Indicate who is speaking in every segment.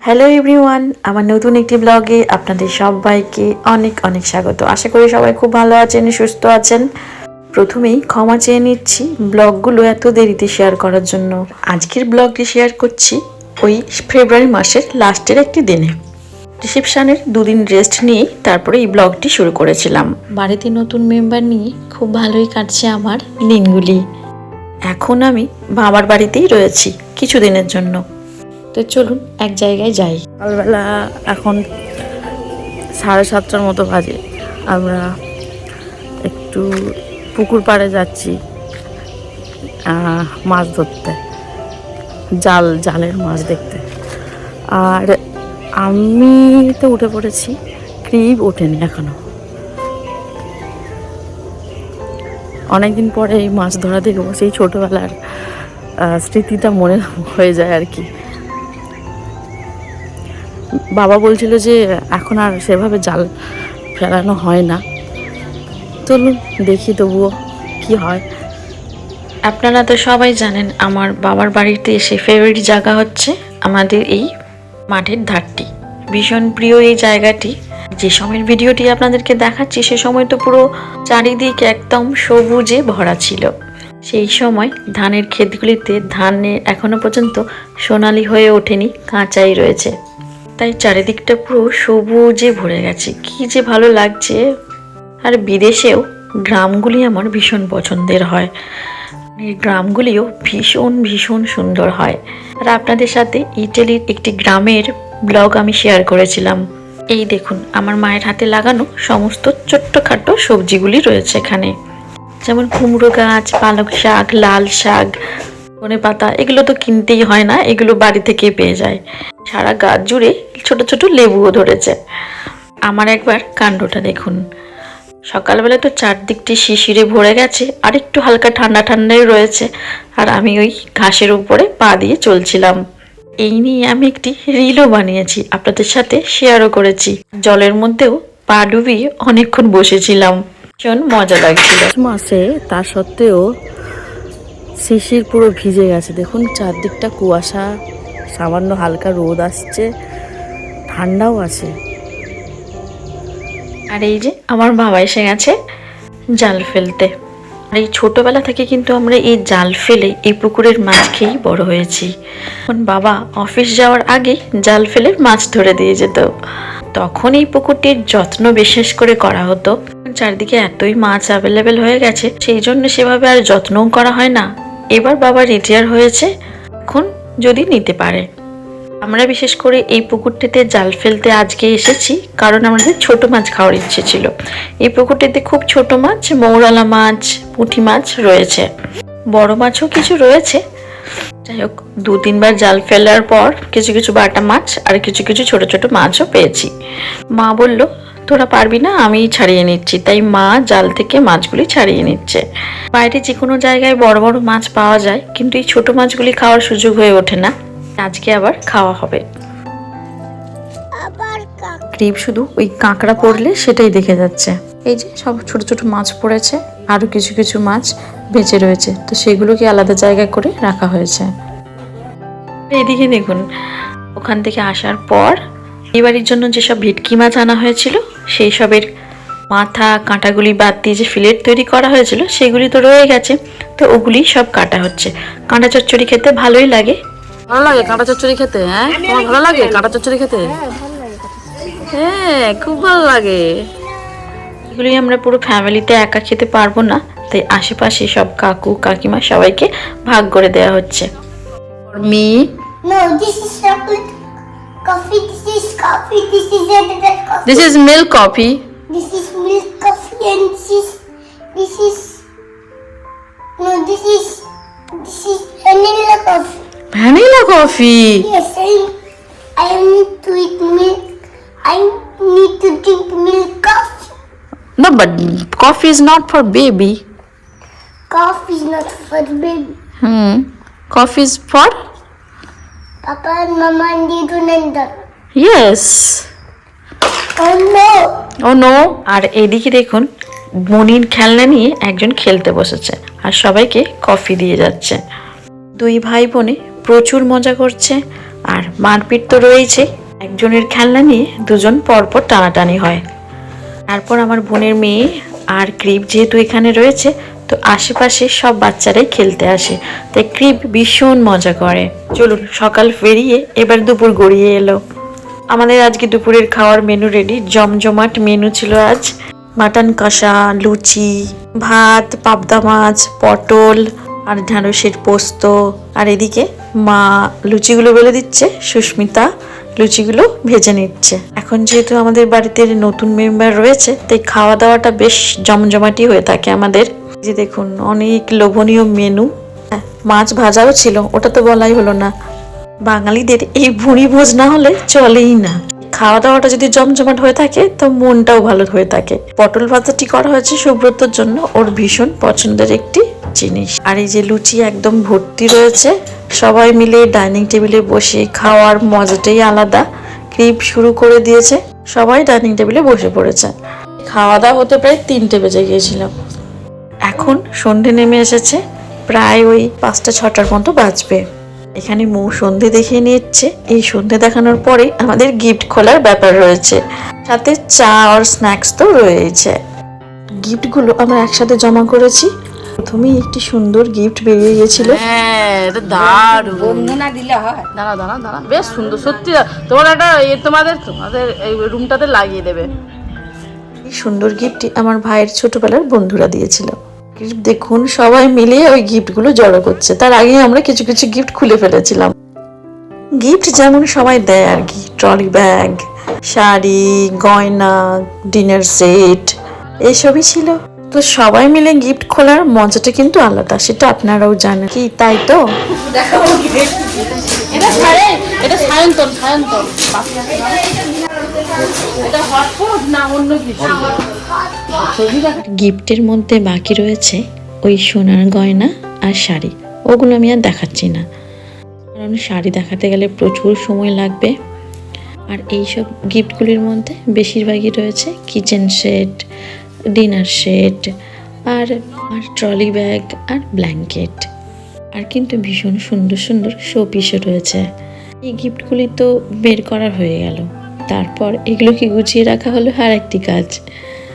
Speaker 1: Hello everyone আমার নতুন একটি ব্লগে আপনাদের সবাইকে অনেক অনেক স্বাগত। আশা করি সবাই খুব ভালো আছেন, সুস্থ আছেন। প্রথমেই ক্ষমা চেয়ে নিচ্ছি ব্লগগুলো এত দেরিতে শেয়ার করার জন্য। আজকের ব্লগটি শেয়ার করছি ওই ফেব্রুয়ারি মাসের লাস্টের একটি দিনে। রিসেপশানের দুদিন রেস্ট নিয়ে তারপরে এই ব্লগটি শুরু করেছিলাম। বাড়িতে নতুন মেম্বার নিয়ে খুব ভালোই কাটছে আমার দিনগুলি। এখন আমি বাবার বাড়িতেই রয়েছি কিছুদিনের জন্য। তো চলুন এক জায়গায় যাই।
Speaker 2: সকালবেলা এখন সাড়ে সাতটার মতো বাজে। আমরা একটু পুকুর পাড়ে যাচ্ছি মাছ ধরতে। জাল, জালের মাছ দেখতে। আর আমি তো উঠে পড়েছি ক্রিপ ওঠেনি এখনও। অনেকদিন পরে এই মাছ ধরা দেখব সেই ছোটোবেলার স্মৃতিটা মনে হয়ে যায় আর কি। বাবা বলছিল যে, এখন আর সেভাবে জাল ফেলানো হয় না। চলুন, দেখি তবুও কি হয়।
Speaker 1: আপনারা তো সবাই জানেন, আমার বাবার বাড়িতে এসে ফেভারিট জায়গা হচ্ছে আমাদের এই মাঠের ধারটি। ভীষণ প্রিয় এই জায়গাটি। যে সময়ের ভিডিওটি আপনাদেরকে দেখাচ্ছি, সে সময় তো পুরো চারিদিক একদম সবুজে ভরা ছিল। সেই সময় ধানের ক্ষেতগুলিতে ধানে এখনও পর্যন্ত সোনালি হয়ে ওঠেনি, কাঁচাই রয়েছে। তাই চারিদিকটা পুরো সবুজে ভরে গেছে। কি যে ভালো লাগছে। আর বিদেশেও গ্রামগুলি আমার ভীষণ পছন্দের হয়। এই গ্রামগুলিও ভীষণ ভীষণ সুন্দর হয়। আর আপনাদের সাথে ইটালির একটি গ্রামের ব্লগ আমি শেয়ার করেছিলাম। এই দেখুন, আমার মায়ের হাতে লাগানো সমস্ত ছোট্টখাটো সবজিগুলি রয়েছে এখানে। যেমন কুমড়ো গাছ পালক শাক, লাল শাক, ধনে পাতা, এগুলো তো কিনতেই হয় না, এগুলো বাড়ি থেকে পেয়ে যায়। সারা গাছ জুড়ে ছোট ছোট লেবুও ধরেছে। আমার একবার কাণ্ডটা দেখুন। সকালবেলা তো চারদিকটি শিশিরে ভরে গেছে, আর একটু হালকা ঠান্ডা ঠান্ডাই রয়েছে, আর আমি ওই ঘাসের উপরে পা দিয়ে চলছিলাম। এই নিয়ে আমি একটি রিলও বানিয়েছি আপনাদের সাথে শেয়ারও করেছি। জলের মধ্যেও পা ডুবিয়ে অনেকক্ষণ বসেছিলাম। ভীষণ মজা লাগছিল।
Speaker 2: মাসে তা সত্ত্বেও শিশির পুরো ভিজে গেছে। দেখুন চারদিকটা কুয়াশা সামান্য হালকা রোদ আসছে ঠান্ডাও আছে।
Speaker 1: আর এই যে আমার বাবা এসে গেছে জাল ফেলতে। আর এই ছোটবেলা থেকে কিন্তু আমরা এই জাল ফেলে এই পুকুরের মাছ খেয়েই বড় হয়েছি। এখন বাবা অফিস যাওয়ার আগে জাল ফেলে মাছ ধরে দিয়ে যেত। তখন এই পুকুরটির যত্ন বিশেষ করে করা হতো। চারদিকে এতই মাছ অ্যাভেলেবেল হয়ে গেছে, সেই জন্য সেভাবে আর যত্নও করা হয় না। এবার বাবা রিটায়ার হয়েছে, এখন যদি নিতে পারে। আমরা বিশেষ করে এই পুকুরটিতে জাল ফেলতে আজকে এসেছি, কারণ আমাদের ছোট মাছ খাওয়ার ইচ্ছে ছিল। এই পুকুরটিতে খুব ছোট মাছ, মৌরালা মাছ, পুঁটি মাছ রয়েছে। বড় মাছও কিছু রয়েছে। যাই হোক, দু তিনবার জাল ফেলার পর কিছু কিছু বাটা মাছ আর কিছু কিছু ছোট ছোট মাছও পেয়েছি। মা বলল, তোরা পারবি না আমিই ছাড়িয়ে নিচ্ছি। তাই মা জাল থেকে মাছগুলি ছাড়িয়ে নিচ্ছে। বাইরে যে কোনো জায়গায় বড় বড় মাছ পাওয়া যায়, কিন্তু এই ছোট মাছগুলি খাওয়ার সুযোগ হয়ে ওঠে না। আজকে আবার খাওয়া হবে। ক্রিপ শুধু ওই কাঁকড়া পড়লে সেটাই দেখে যাচ্ছে। এই যে সব ছোট ছোট মাছ পড়েছে আরও কিছু কিছু মাছ বেঁচে রয়েছে। তো সেগুলোকে আলাদা জায়গায় করে রাখা হয়েছে। এদিকে দেখুন ওখান থেকে আসার পর এবারের জন্য যেসব ভেটকি মাছ আনা হয়েছিল সেই সবের মাথা কাঁটাগুলি বাদ দিয়ে যে ফিলেট তৈরি করা হয়েছিল সেগুলি তো রয়ে গেছে। তো ওগুলি সব কাটা হচ্ছে। কাঁটা চচ্চড়ি খেতে ভালোই লাগে।
Speaker 2: ভালো লাগে কাঁটা চচ্চড়ি খেতে হ্যাঁ? তোমার ভালো লাগে কাঁটা চচ্চড়ি খেতে? হ্যাঁ খুব ভালো লাগে।
Speaker 1: এগুলি আমরা পুরো ফ্যামিলিতে একা খেতে পারব না তাই আশেপাশে সব কাকু কাকিমা সবাইকে ভাগ করে দেয়া হচ্ছে।
Speaker 2: Me coffee vanilla coffee
Speaker 3: Yes, I I need to eat milk. I need to drink milk coffee.
Speaker 2: No, but coffee is not for baby.
Speaker 3: Coffee is not for baby.
Speaker 2: Hmm. Coffee is for
Speaker 3: Papa and Mama need to Nanda.
Speaker 2: yes.
Speaker 3: Oh no!
Speaker 2: Oh no.
Speaker 1: আর এদিকে দেখুন মনির খেলনা নিয়ে একজন খেলতে বসেছে আর সবাইকে coffee দিয়ে যাচ্ছে দুই ভাই বোনে প্রচুর মজা করছে, আর মারপিট তো রয়েছে একজনের খেলনা নিয়ে দুজন পরপর টানাটানি হয়। তারপর আমার বোনের মেয়ে আর ক্রিপ যেহেতু এখানে রয়েছে, তো আশেপাশে সব বাচ্চারাই খেলতে আসে। তাই ক্রিপ ভীষণ মজা করে। চলুন, সকাল ফেরিয়ে এবার দুপুর গড়িয়ে এলো। আমাদের আজকে দুপুরের খাওয়ার মেনু রেডি জমজমাট মেনু ছিল আজ। মাটন কষা, লুচি, ভাত, পাবদা মাছ, পটল আর ঢ্যাঁড়সের পোস্ত আর এদিকে মা লুচিগুলো বলে দিচ্ছে সুস্মিতা লুচিগুলো ভেজে নিচ্ছে। এখন যেহেতু আমাদের বাড়িতে নতুন মেম্বার রয়েছে তাই খাওয়া দাওয়াটা বেশ জমজমাটি হয়ে থাকে আমাদের। যে দেখুন অনেক লোভনীয় মেনু। হ্যাঁ, মাছ ভাজাও ছিল ওটা তো বলাই হলো না। বাঙালিদের এই ভুঁড়ি ভোজ না হলে চলেই না। খাওয়া দাওয়াটা যদি জমজমাট হয়ে থাকে তো মনটাও ভালো হয়ে থাকে। পটল ভাজাটি করা হয়েছে সুব্রতর জন্য ওর ভীষণ পছন্দের একটি জিনিস। আর এই যে লুচি একদম ভর্তি রয়েছে। সবাই মিলে ডাইনিং টেবিলে বসে খাওয়ার মজাটাই আলাদা। ক্রিপ শুরু করে দিয়েছে। সবাই ডাইনিং টেবিলে বসে পড়েছে। খাওয়া দাওয়া হতে প্রায় তিনটে বেজে গিয়েছিল। এখন সন্ধে নেমে এসেছে। প্রায় ওই পাঁচটা, ছটার মতো বাজবে। এখানে মৌ সন্ধে দেখিয়ে নিচ্ছে। এই সন্ধে দেখানোর পরে আমাদের গিফট খোলার ব্যাপার রয়েছে। সাথে চা আর স্ন্যাক্স তো রয়েছে। গিফটগুলো আমরা একসাথে জমা করেছি। প্রথমেই একটি সুন্দর গিফট বেরিয়ে গেছিল
Speaker 4: হ্যাঁ এটা দারুণ। দাঁড়া দাঁড়া দাঁড়া বেশ সুন্দর সত্যি তোমার একটা এ তোমাদের তোমাদের এই রুমটাতে লাগিয়ে দেবে।
Speaker 1: এই সুন্দর গিফটটি আমার ভাইয়ের ছোটবেলার বন্ধুরা দিয়েছিল। গিফট দেখুন সবাই মিলে ওই গিফটগুলো জড়ো করছে। তার আগে আমরা কিছু কিছু গিফট খুলে ফেলেছিলাম। গিফট যেমন সবাই দেয় আর কি। ট্রলি ব্যাগ শাড়ি গয়না ডিনার সেট এসবই ছিল। তো সবাই মিলে গিফট খোলার মজাটা কিন্তু আলাদা সেটা আপনারাও জানেন। কি তাই তো? গিফটের মধ্যে বাকি রয়েছে ওই সোনার গয়না আর শাড়ি। ওগুলো আমি আর দেখাচ্ছি না। কারণ শাড়ি দেখাতে গেলে প্রচুর সময় লাগবে। আর এইসব গিফটগুলির মধ্যে বেশিরভাগই রয়েছে কিচেন সেট ডিনার সেট, আর আর ট্রলি ব্যাগ, আর ব্ল্যাঙ্কেট। আর কিন্তু ভীষণ সুন্দর সুন্দর শো পিসও রয়েছে। এই গিফটগুলি তো বের করা হয়ে গেল। তারপর এগুলোকে গুছিয়ে রাখা হলো? আর একটি কাজ।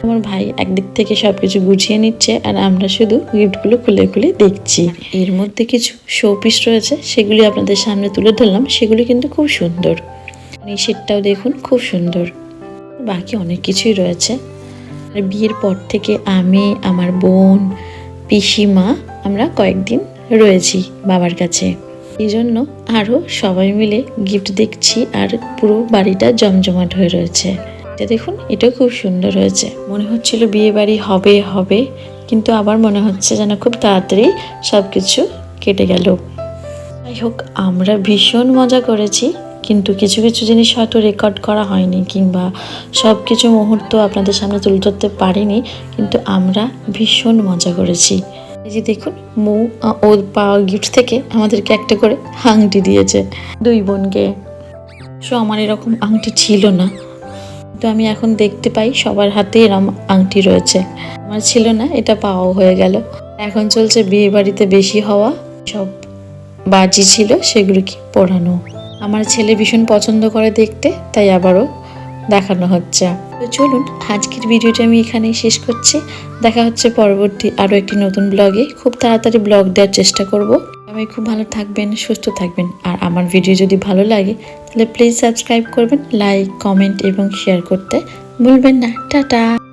Speaker 1: আমার ভাই একদিক থেকে সব কিছু গুছিয়ে নিচ্ছে, আর আমরা শুধু গিফটগুলো খুলে খুলে দেখছি। এর মধ্যে কিছু শো পিস রয়েছে, সেগুলি আপনাদের সামনে তুলে ধরলাম। সেগুলি কিন্তু খুব সুন্দর। এই সেটটাও দেখুন, খুব সুন্দর। বাকি অনেক কিছুই রয়েছে। বিয়ের পর থেকে আমি, আমার বোন, পিসিমা, আমরা কয়েকদিন রয়েছি বাবার কাছে। এই জন্য আরও সবাই মিলে গিফট দেখছি আর পুরো বাড়িটা জমজমাট হয়ে রয়েছে। এটা দেখুন এটাও খুব সুন্দর হয়েছে। মনে হচ্ছিল বিয়ে বাড়ি হবে হবে, কিন্তু আবার মনে হচ্ছে যেন খুব তাড়াতাড়ি সব কিছু কেটে গেল। যাই হোক, আমরা ভীষণ মজা করেছি। কিন্তু কিছু কিছু জিনিস হয়তো রেকর্ড করা হয়নি কিংবা সব কিছু মুহূর্ত আপনাদের সামনে তুলে ধরতে পারিনি, কিন্তু আমরা ভীষণ মজা করেছি। এই যে দেখুন, মৌ ওর পাওয়া গিফট থেকে আমাদেরকে একটা করে আংটি দিয়েছে। দুই বোনকে। সো আমার এরকম আংটি ছিল না। তো আমি এখন দেখতে পাই সবার হাতে এরম আংটি রয়েছে। আমার ছিল না, এটা পাওয়াও হয়ে গেল। এখন চলছে বিয়ে বাড়িতে বেশি হওয়া। সব বাজি ছিল, সেগুলোকে পড়ানো আমার ছেলে ভীষণ পছন্দ করে দেখতে, তাই আবারও দেখানো হচ্ছে। তো চলুন, আজকের ভিডিওটা আমি এখানেই শেষ করছি। দেখা হচ্ছে পরবর্তী আরও একটি নতুন ব্লগে। খুব তাড়াতাড়ি ব্লগ দেওয়ার চেষ্টা করব। আমি খুব ভালো থাকবেন, সুস্থ থাকবেন। আর আমার ভিডিও যদি ভালো লাগে, তাহলে প্লিজ সাবস্ক্রাইব করবেন লাইক কমেন্ট এবং শেয়ার করতে ভুলবেন না। টাটা!